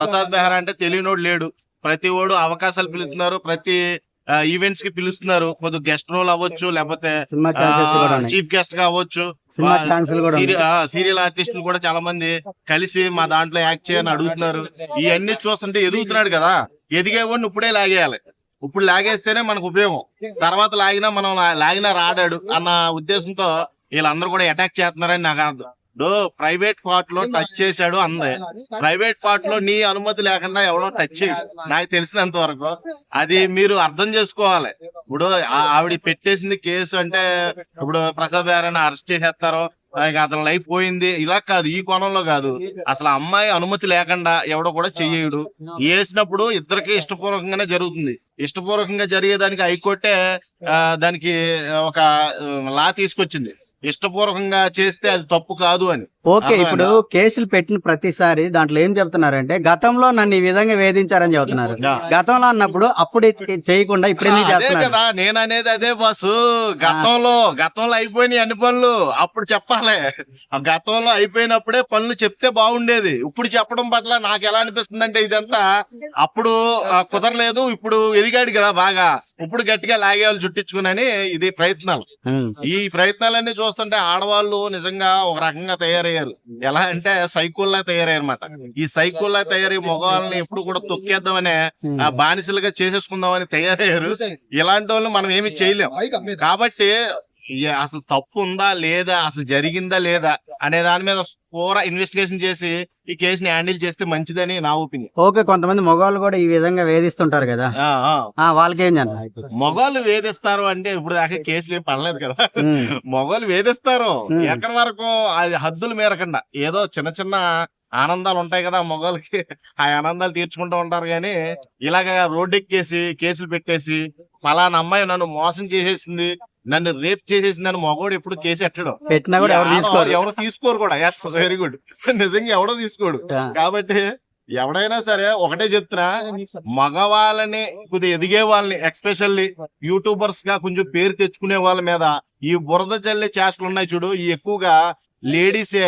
ప్రసాద్ బెహ్రా అంటే తెలియనోడు లేడు. ప్రతి ఓడు అవకాశాలు పిలుస్తున్నారు. ప్రతి ఈవెంట్స్కి పిలుస్తున్నారు. కొద్ది గెస్ట్ రోల్ అవ్వచ్చు లేకపోతే చీఫ్ గెస్ట్గా అవ్వచ్చు. సీరియల్ ఆర్టిస్టులు కూడా చాలా మంది కలిసి మా దాంట్లో యాక్ట్ చేయని అడుగుతున్నారు. ఇవన్నీ చూస్తుంటే ఎదుగుతున్నాడు కదా. ఎదిగేవాడిని ఇప్పుడే లాగేయాలి. ఇప్పుడు లాగేస్తేనే మనకు ఉపయోగం. తర్వాత లాగినా మనం లాగినా రాడాడు అన్న ఉద్దేశంతో వీళ్ళందరూ కూడా అటాక్ చేస్తున్నారని నాకు అర్థం. ప్రైవేట్ పార్ట్లో టచ్ చేశాడు అందే. ప్రైవేట్ పార్ట్లో నీ అనుమతి లేకుండా ఎవడో టచ్ చేయడు. నాకు తెలిసినంత వరకు అది మీరు అర్థం చేసుకోవాలి. ఇప్పుడు ఆవిడ పెట్టేసింది కేసు అంటే ఇప్పుడు ప్రసాద్ గారిని అరెస్ట్ చేసేస్తారో. అతని లైఫ్ పోయింది. ఇలా కాదు ఈ కోణంలో కాదు. అసలు అమ్మాయి అనుమతి లేకుండా ఎవడో కూడా చెయ్యడు వేసినప్పుడు ఇద్దరికి ఇష్టపూర్వకంగానే జరుగుతుంది. ఇష్టపూర్వకంగా జరిగేదానికి హైకోర్టే దానికి ఒక లా తీసుకొచ్చింది. ఇష్టపూర్వకంగా చేస్తే అది తప్పు కాదు అని. ఓకే? ఇప్పుడు కేసులు పెట్టిన ప్రతిసారి దాంట్లో ఏం చెప్తున్నారంటే గతంలో నన్ను ఈ విధంగా వేధించారని చెబుతున్నారు. గతంలో అన్నప్పుడు అప్పుడు చేయకుండా ఇప్పుడు కదా నేను అనేది అదే బాసు. గతంలో గతంలో అయిపోయినాయి అన్ని పనులు. అప్పుడు చెప్పాలి. ఆ గతంలో అయిపోయినప్పుడే పనులు చెప్తే బాగుండేది. ఇప్పుడు చెప్పడం పట్ల నాకు ఎలా అనిపిస్తుంది అంటే ఇదంతా అప్పుడు కుదరలేదు. ఇప్పుడు ఎదిగాడు కదా బాగా. ఇప్పుడు గట్టిగా లాగేవాళ్ళు చుట్టించుకునని ఇది ప్రయత్నాలు. ఈ ప్రయత్నాలన్నీ చూస్తుంటే ఆడవాళ్ళు నిజంగా ఒక రకంగా తయారయ్యారు. ఎలా అంటే సైకోల్లా తయారయ్యారు అనమాట ఈ సైకోల్లా తయారై మగవాళ్ళని ఎప్పుడు కూడా తొక్కేద్దామనే బానిసలుగా చేసేసుకుందామని తయారయ్యారు. ఇలాంటి వాళ్ళు మనం ఏమి చేయలేం. కాబట్టి అసలు తప్పు ఉందా లేదా? అసలు జరిగిందా లేదా? అనే దాని మీద పూర ఇన్వెస్టిగేషన్ చేసి ఈ కేసుని హ్యాండిల్ చేస్తే మంచిదని నా ఒపీనియన్ ఓకే కొంతమంది మగవాళ్ళు కూడా ఈ విధంగా వేధిస్తుంటారు కదా. వాళ్ళకి మొగోళ్ళు వేధిస్తారు అంటే ఇప్పుడు దాకా కేసులు ఏం పడలేదు కదా. మొగోళ్ళు వేధిస్తారు. ఎక్కడి వరకు? అది హద్దులు మేరకుండా. ఏదో చిన్న చిన్న ఆనందాలు ఉంటాయి కదా మొగోళ్ళకి. ఆ ఆనందాలు తీర్చుకుంటూ ఉంటారు కానీ ఇలాగ రోడ్డెక్కేసి కేసులు పెట్టేసి పలానా అమ్మాయి నన్ను మోసం చేసేసింది. నన్ను రేప్ చేసేసింది అని మగోడు ఎప్పుడు కేసు ఎట్టడు పెట్టినా కూడా ఎవరు తీసుకోరు. ఎవరు తీసుకోరు కూడా. ఎస్ వెరీ గుడ్ నిజంగా ఎవడో తీసుకోడు. కాబట్టి ఎవడైనా సరే ఒకటే చెప్తున్నా మగవాళ్ళని కొద్దిగా ఎదిగే వాళ్ళని ఎక్స్పెషల్లీ యూట్యూబర్స్గా కొంచెం పేరు తెచ్చుకునే వాళ్ళ మీద ఈ బురద జల్లే చేష్టలు ఉన్నాయి చూడు. ఈ ఎక్కువగా లేడీసే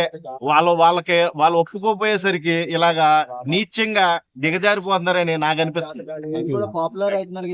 వాళ్ళు వాళ్ళకి వాళ్ళు ఒప్పుకోపోయేసరికి ఇలాగా నీచంగా దిగజారిపోతున్నారని నాకు అనిపిస్తుంది. పాపులర్ అవుతున్నారు